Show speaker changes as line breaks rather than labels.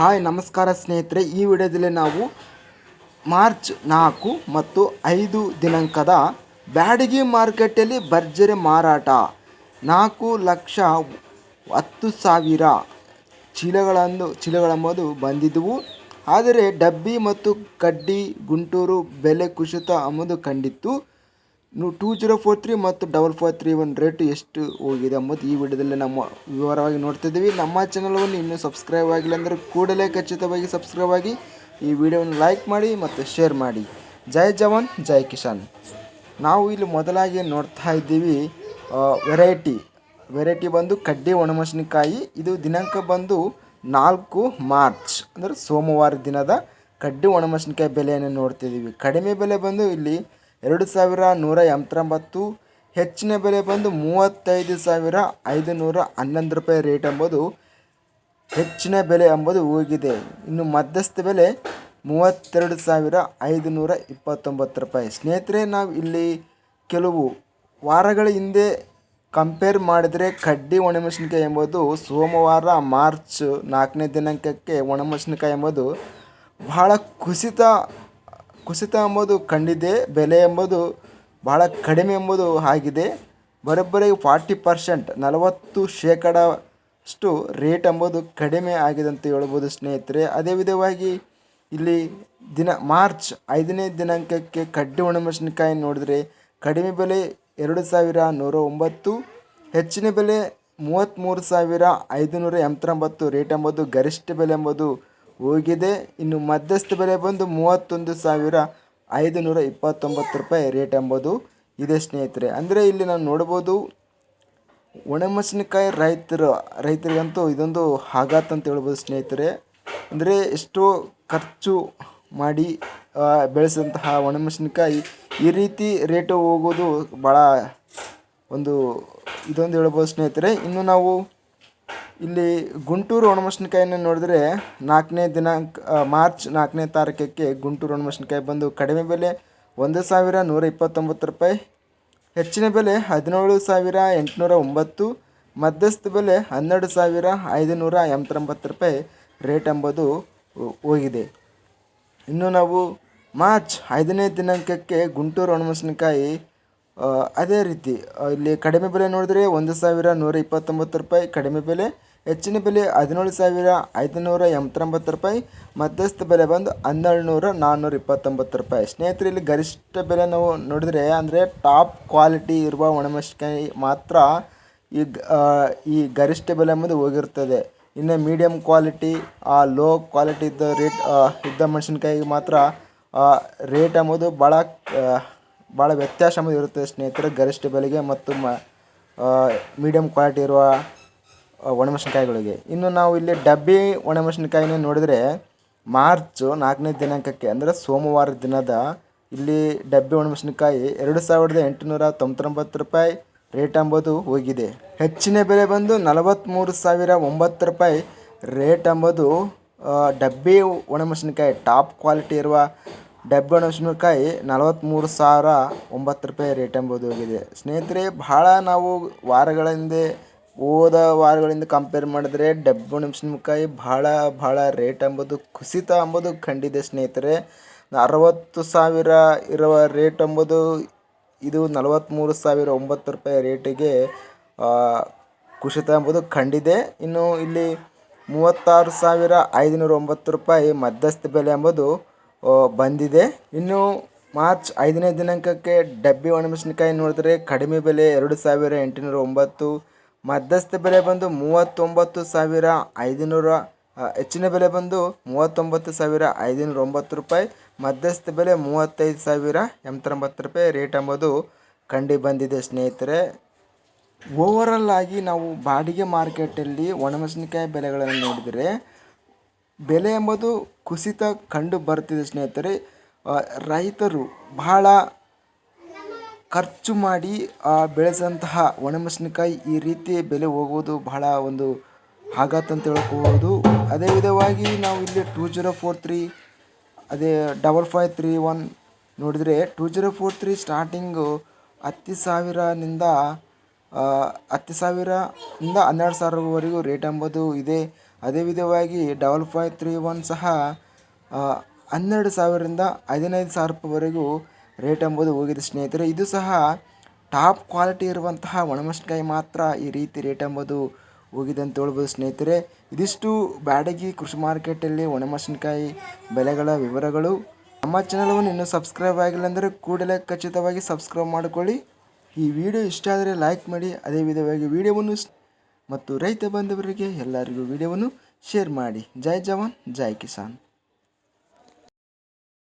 Hi, ನಮಸ್ಕಾರ ಸ್ನೇಹಿತರೆ. ಈ ವಿಡಿಯೋದಲ್ಲಿ ನಾವು ಮಾರ್ಚ್ ನಾಲ್ಕು ಮತ್ತು ಐದು ದಿನಾಂಕದ ಬ್ಯಾಡಗಿ ಮಾರ್ಕೆಟಲ್ಲಿ ಭರ್ಜರಿ ಮಾರಾಟ. ನಾಲ್ಕು ಲಕ್ಷ ಹತ್ತು ಸಾವಿರ ಚೀಲಗಳನ್ನು ಚೀಲಗಳೆಂಬುದು ಬಂದಿದ್ದವು. ಆದರೆ ಡಬ್ಬಿ ಮತ್ತು ಕಡ್ಡಿ, ಗುಂಟೂರು ಬೆಲೆ ಕುಸಿತ ಎಂಬುದು ಕಂಡಿತ್ತು. ಟೂ ಜೀರೋ ಫೋರ್ ತ್ರೀ ಮತ್ತು double four three one rate ಎಷ್ಟು ಹೋಗಿದೆ ಎಂಬುದು ಈ ವಿಡಿಯೋದಲ್ಲಿ ನಮ್ಮ ವಿವರವಾಗಿ ನೋಡ್ತಿದ್ದೀವಿ ನಮ್ಮ ಚಾನಲನ್ನು ಇನ್ನೂ ಸಬ್ಸ್ಕ್ರೈಬ್ ಆಗಿಲ್ಲ ಅಂದರೆ ಕೂಡಲೇ ಖಚಿತವಾಗಿ ಸಬ್ಸ್ಕ್ರೈಬ್ ಆಗಿ ಈ ವಿಡಿಯೋವನ್ನು ಲೈಕ್ ಮಾಡಿ ಮತ್ತು ಶೇರ್ ಮಾಡಿ. ಜೈ ಜವಾನ್, ಜೈ ಕಿಸಾನ್. ನಾವು ಇಲ್ಲಿ ಮೊದಲಾಗಿ ನೋಡ್ತಾ ಇದ್ದೀವಿ ವೆರೈಟಿ. ವೆರೈಟಿ ಬಂದು ಕಡ್ಡಿ ಒಣಮೆಣಸಿನಕಾಯಿ. ಇದು ದಿನಾಂಕ ಬಂದು ನಾಲ್ಕು ಮಾರ್ಚ್, ಅಂದರೆ ಸೋಮವಾರ ದಿನದ ಕಡ್ಡಿ ಒಣಮೆಣಸಿನಕಾಯಿ ಬೆಲೆಯನ್ನು ನೋಡ್ತಿದ್ದೀವಿ ಕಡಿಮೆ ಬೆಲೆ ಬಂದು ಇಲ್ಲಿ ಎರಡು ಸಾವಿರ ನೂರ ಎಂಬತ್ತೊಂಬತ್ತು, ಹೆಚ್ಚಿನ ಬೆಲೆ ಬಂದು ಮೂವತ್ತೈದು ಸಾವಿರ ಐದು ನೂರ ಹನ್ನೊಂದು ರೂಪಾಯಿ ರೇಟ್ ಎಂಬುದು ಹೆಚ್ಚಿನ ಬೆಲೆ ಎಂಬುದು ಹೋಗಿದೆ ಇನ್ನು ಮಧ್ಯಸ್ಥ ಬೆಲೆ ಮೂವತ್ತೆರಡು ಸಾವಿರ ಐದು ನೂರ ಇಪ್ಪತ್ತೊಂಬತ್ತು ರೂಪಾಯಿ. ಸ್ನೇಹಿತರೆ, ನಾವು ಇಲ್ಲಿ ಕೆಲವು ವಾರಗಳ ಹಿಂದೆ ಕಂಪೇರ್ ಮಾಡಿದರೆ ಕಡ್ಡಿ ಒಣಮೆಣಸಿನಕಾಯಿ ಎಂಬುದು ಸೋಮವಾರ ಮಾರ್ಚ್ ನಾಲ್ಕನೇ ದಿನಾಂಕಕ್ಕೆ ಒಣಮೆಣಸಿನಕಾಯಿ ಎಂಬುದು ಬಹಳ ಕುಸಿತ ಕುಸಿತ ಎಂಬುದು ಕಂಡಿದೆ, ಬೆಲೆ ಎಂಬುದು ಬಹಳ ಕಡಿಮೆ ಎಂಬುದು ಆಗಿದೆ. ಬರೋಬ್ಬರಿ ಫಾರ್ಟಿ ಪರ್ಸೆಂಟ್, ನಲವತ್ತು ಶೇಕಡಷ್ಟು ರೇಟ್ ಎಂಬುದು ಕಡಿಮೆ ಆಗಿದೆ ಅಂತ ಹೇಳ್ಬೋದು ಸ್ನೇಹಿತರೆ. ಅದೇ ವಿಧವಾಗಿ ಇಲ್ಲಿ ದಿನ, ಮಾರ್ಚ್ ಐದನೇ ದಿನಾಂಕಕ್ಕೆ ಕಡ್ಡಿ ಒಣಮೆಣಸಿನಕಾಯಿ ನೋಡಿದರೆ ಕಡಿಮೆ ಬೆಲೆ ಎರಡು ಸಾವಿರ ನೂರ ಒಂಬತ್ತು ಹೆಚ್ಚಿನ ಬೆಲೆ ಮೂವತ್ತ್ಮೂರು ಸಾವಿರ ಐದುನೂರ ಎಂಬತ್ತೊಂಬತ್ತು, ರೇಟ್ ಎಂಬುದು ಗರಿಷ್ಠ ಬೆಲೆ ಎಂಬುದು ಹೋಗಿದೆ. ಇನ್ನು ಮಧ್ಯಸ್ಥ ಬೆಲೆ ಬಂದು ಮೂವತ್ತೊಂದು ಸಾವಿರ ಐದು ನೂರ ಇಪ್ಪತ್ತೊಂಬತ್ತು ರೂಪಾಯಿ ರೇಟ್ ಎಂಬುದು ಇದೆ ಸ್ನೇಹಿತರೆ. ಅಂದರೆ ಇಲ್ಲಿ ನಾವು ನೋಡ್ಬೋದು, ಒಣಮೆಣಸಿನಕಾಯಿ ರೈತರು, ರೈತರಿಗಂತೂ ಇದೊಂದು ಆಘಾತ ಅಂತ ಹೇಳ್ಬೋದು ಸ್ನೇಹಿತರೆ. ಅಂದರೆ ಎಷ್ಟೋ ಖರ್ಚು ಮಾಡಿ ಬೆಳೆಸಿದಂತಹ ಒಣಮೆಣಸಿನಕಾಯಿ ಈ ರೀತಿ ರೇಟು ಹೋಗೋದು ಭಾಳ ಒಂದು ಇದೊಂದು ಹೇಳ್ಬೋದು ಸ್ನೇಹಿತರೆ. ಇನ್ನು ನಾವು ಇಲ್ಲಿ ಗುಂಟೂರು ಒಣಮೆಣಸಿನಕಾಯಿನ ನೋಡಿದ್ರೆ ನಾಲ್ಕನೇ ದಿನಾಂಕ ಮಾರ್ಚ್ ನಾಲ್ಕನೇ ತಾರೀಕಕ್ಕೆ ಗುಂಟೂರು ಒಣಮೆಣಸಿನಕಾಯಿ ಬಂದು ಕಡಿಮೆ ಬೆಲೆ ಒಂದು ಸಾವಿರ ನೂರ ಇಪ್ಪತ್ತೊಂಬತ್ತು ರೂಪಾಯಿ, ಹೆಚ್ಚಿನ ಬೆಲೆ ಹದಿನೇಳು ಸಾವಿರ ಎಂಟುನೂರ ಒಂಬತ್ತು, ಮಧ್ಯಸ್ಥ ಬೆಲೆ ಹನ್ನೆರಡು ಸಾವಿರ ಐದುನೂರ ಎಂಬತ್ತೊಂಬತ್ತು ರೂಪಾಯಿ ರೇಟ್ ಎಂಬುದು ಹೋಗಿದೆ. ಇನ್ನು ನಾವು ಮಾರ್ಚ್ ಐದನೇ ದಿನಾಂಕಕ್ಕೆ ಗುಂಟೂರು ಒಣಮೆಣಸಿನಕಾಯಿ ಅದೇ ರೀತಿ ಇಲ್ಲಿ ಕಡಿಮೆ ಬೆಲೆ ನೋಡಿದ್ರೆ ಒಂದು ಸಾವಿರ ನೂರ ಇಪ್ಪತ್ತೊಂಬತ್ತು ರೂಪಾಯಿ ಕಡಿಮೆ ಬೆಲೆ ಹೆಚ್ಚಿನ ಬೆಲೆ ಹದಿನೇಳು ಸಾವಿರ ಐದುನೂರ ಎಂಬತ್ತೊಂಬತ್ತು ರೂಪಾಯಿ, ಮಧ್ಯಸ್ಥ ಬೆಲೆ ಬಂದು ಹನ್ನೆರಡು ನೂರ ನಾನ್ನೂರ ಇಪ್ಪತ್ತೊಂಬತ್ತು ರೂಪಾಯಿ. ಸ್ನೇಹಿತರೆ ಇಲ್ಲಿ ಗರಿಷ್ಠ ಬೆಲೆ ನಾವು ನೋಡಿದರೆ ಅಂದರೆ ಟಾಪ್ ಕ್ವಾಲಿಟಿ ಇರುವ ಒಣಮೆಣಸಿನಕಾಯಿ ಮಾತ್ರ ಈ ಈ ಗರಿಷ್ಠ ಬೆಲೆ ಎಂಬುದು ಹೋಗಿರ್ತದೆ. ಇನ್ನು ಮೀಡಿಯಮ್ ಕ್ವಾಲಿಟಿ ಆ ಲೋ ಕ್ವಾಲಿಟಿ ಇದ್ದ ರೇಟ್ ಇದ್ದ ಮೆಣಸಿನ್ಕಾಯಿಗೆ ಮಾತ್ರ ರೇಟ್ ಎಂಬುದು ಭಾಳ ಭಾಳ ವ್ಯತ್ಯಾಸ ಎಂಬುದು ಇರುತ್ತೆ ಸ್ನೇಹಿತರೆ ಗರಿಷ್ಠ ಬೆಲೆಗೆ ಮತ್ತು ಮ ಮೀಡಿಯಮ್ ಕ್ವಾಲಿಟಿ ಇರುವ ಒಣಮೆಣಸಿನ್ಕಾಯಿಗಳಿಗೆ. ಇನ್ನು ನಾವು ಇಲ್ಲಿ ಡಬ್ಬಿ ಒಣಮೆಣಸಿನ್ಕಾಯಿನ ನೋಡಿದರೆ ಮಾರ್ಚ್ ನಾಲ್ಕನೇ ದಿನಾಂಕಕ್ಕೆ, ಅಂದರೆ ಸೋಮವಾರ ದಿನದ ಇಲ್ಲಿ ಡಬ್ಬಿ ಒಣಮೆಣಸಿನ್ಕಾಯಿ ಎರಡು ಸಾವಿರದ ಎಂಟುನೂರ ತೊಂಬತ್ತೊಂಬತ್ತು ರೂಪಾಯಿ ರೇಟ್ ಎಂಬುದು ಹೋಗಿದೆ. ಹೆಚ್ಚಿನ ಬೆಲೆ ಬಂದು ನಲವತ್ತ್ಮೂರು ಸಾವಿರ ಒಂಬತ್ತು ರೂಪಾಯಿ ರೇಟ್ ಎಂಬುದು ಡಬ್ಬಿ ಒಣಮೆಣಸಿನ್ಕಾಯಿ ಟಾಪ್ ಕ್ವಾಲಿಟಿ ಇರುವ ಡಬ್ಬಿ ಒಣಮೆಣಸಿನ್ಕಾಯಿ ನಲವತ್ತ್ಮೂರು ಸಾವಿರ ಒಂಬತ್ತು ರೂಪಾಯಿ ರೇಟ್ ಎಂಬುದು ಹೋಗಿದೆ. ಸ್ನೇಹಿತರೆ ಭಾಳ ನಾವು ವಾರಗಳ ಹಿಂದೆ ಹೋದ ವಾರಗಳಿಂದ ಕಂಪೇರ್ ಮಾಡಿದ್ರೆ ಡಬ್ಬು ನಿಮಿಷಕಾಯಿ ಭಾಳ ಭಾಳ ರೇಟ್ ಎಂಬುದು ಕುಸಿತ ಎಂಬುದು ಕಂಡಿದೆ ಸ್ನೇಹಿತರೆ. ಅರವತ್ತು ಸಾವಿರ ಇರುವ ರೇಟ್ ಎಂಬುದು ಇದು ನಲವತ್ತ್ಮೂರು ಸಾವಿರ ಒಂಬತ್ತು ರೂಪಾಯಿ ರೇಟಿಗೆ ಕುಸಿತ ಎಂಬುದು ಕಂಡಿದೆ ಇನ್ನು ಇಲ್ಲಿ ಮೂವತ್ತಾರು ಸಾವಿರ ಐದುನೂರ ಒಂಬತ್ತು ರೂಪಾಯಿ ಮಧ್ಯಸ್ಥ ಬೆಲೆ ಎಂಬುದು ಬಂದಿದೆ. ಇನ್ನು ಮಾರ್ಚ್ ಐದನೇ ದಿನಾಂಕಕ್ಕೆ ಡಬ್ಬಿ ಒಣಮೆಣಸಿನಕಾಯಿ ನೋಡಿದ್ರೆ ಕಡಿಮೆ ಬೆಲೆ ಎರಡು ಸಾವಿರ ಎಂಟುನೂರ ಒಂಬತ್ತು ಮಧ್ಯಸ್ಥ ಬೆಲೆ ಬಂದು ಮೂವತ್ತೊಂಬತ್ತು ಸಾವಿರ ಐದುನೂರ ಹೆಚ್ಚಿನ ಬೆಲೆ ಬಂದು ಮೂವತ್ತೊಂಬತ್ತು ಸಾವಿರ ಐದುನೂರ ಒಂಬತ್ತು ರೂಪಾಯಿ. ಮಧ್ಯಸ್ಥ ಬೆಲೆ ಮೂವತ್ತೈದು ಸಾವಿರ ಎಂಬತ್ತೊಂಬತ್ತು ರೂಪಾಯಿ. ರೇಟ್ ಎಂಬುದು ಕಂಡು ಬಂದಿದೆ ಸ್ನೇಹಿತರೆ. ಓವರಲ್ ಆಗಿ ನಾವು ಬಾಡಿಗೆ ಮಾರ್ಕೆಟಲ್ಲಿ ಒಣಮೆಣಸಿನಕಾಯಿ ಬೆಲೆಗಳನ್ನು ನೋಡಿದರೆ, ಬೆಲೆ ಎಂಬುದು ಕುಸಿತ ಕಂಡು ಬರ್ತಿದೆ ಸ್ನೇಹಿತರೆ. ರೈತರು ಬಹಳ ಖರ್ಚು ಮಾಡಿ ಬೆಳೆಸಿದಂತಹ ಒಣಮೆಣಸಿನಕಾಯಿ ಈ ರೀತಿ ಬೆಲೆ ಹೋಗುವುದು ಬಹಳ ಒಂದು ಆಘಾತ ಅಂತ ಹೇಳ್ಕೋಬೋದು. ಅದೇ ವಿಧವಾಗಿ ನಾವು ಇಲ್ಲಿ ಟೂ ಜೀರೋ ಫೋರ್ ತ್ರೀ ಅದೇ ಡಬಲ್ ಫೈವ್ ತ್ರೀ ಒನ್ ನೋಡಿದರೆ two zero four three starting ಹತ್ತು ಸಾವಿರನಿಂದ ಹತ್ತು ಸಾವಿರದಿಂದ ಹನ್ನೆರಡು ಸಾವಿರವರೆಗೂ ರೇಟ್ ಎಂಬುದು ಇದೆ. ಅದೇ ವಿಧವಾಗಿ ಡಬಲ್ ಫೈವ್ ತ್ರೀ ಒನ್ ಸಹ ಹನ್ನೆರಡು ಸಾವಿರದಿಂದ ಹದಿನೈದು ಸಾವಿರ ರೂಪಾಯಿವರೆಗೂ ರೇಟ್ ಎಂಬುದು ಹೋಗಿದೆ ಸ್ನೇಹಿತರೆ. ಇದು ಸಹ ಟಾಪ್ ಕ್ವಾಲಿಟಿ ಇರುವಂತಹ ಒಣಮೆಣಸಿನ್ಕಾಯಿ ಮಾತ್ರ ಈ ರೀತಿ ರೇಟ್ ಎಂಬುದು ಹೋಗಿದೆ ಅಂತ ಹೇಳ್ಬೋದು ಸ್ನೇಹಿತರೆ. ಇದಿಷ್ಟು ಬ್ಯಾಡಗಿ ಕೃಷಿ ಮಾರ್ಕೆಟಲ್ಲಿ ಒಣಮೆಣಸಿನ್ಕಾಯಿ ಬೆಲೆಗಳ ವಿವರಗಳು. ನಮ್ಮ ಚಾನಲನ್ನು ಇನ್ನೂ ಸಬ್ಸ್ಕ್ರೈಬ್ ಆಗಿಲ್ಲ ಅಂದರೆ ಕೂಡಲೇ ಖಚಿತವಾಗಿ ಸಬ್ಸ್ಕ್ರೈಬ್ ಮಾಡಿಕೊಳ್ಳಿ. ಈ ವಿಡಿಯೋ ಇಷ್ಟ ಆದರೆ ಲೈಕ್ ಮಾಡಿ, ಅದೇ ವಿಧವಾಗಿ ವಿಡಿಯೋವನ್ನು ಮತ್ತು ರೈತ ಬಾಂಧವರಿಗೆ ಎಲ್ಲರಿಗೂ ವಿಡಿಯೋವನ್ನು ಶೇರ್ ಮಾಡಿ. ಜೈ ಜವಾನ್, ಜೈ ಕಿಸಾನ್.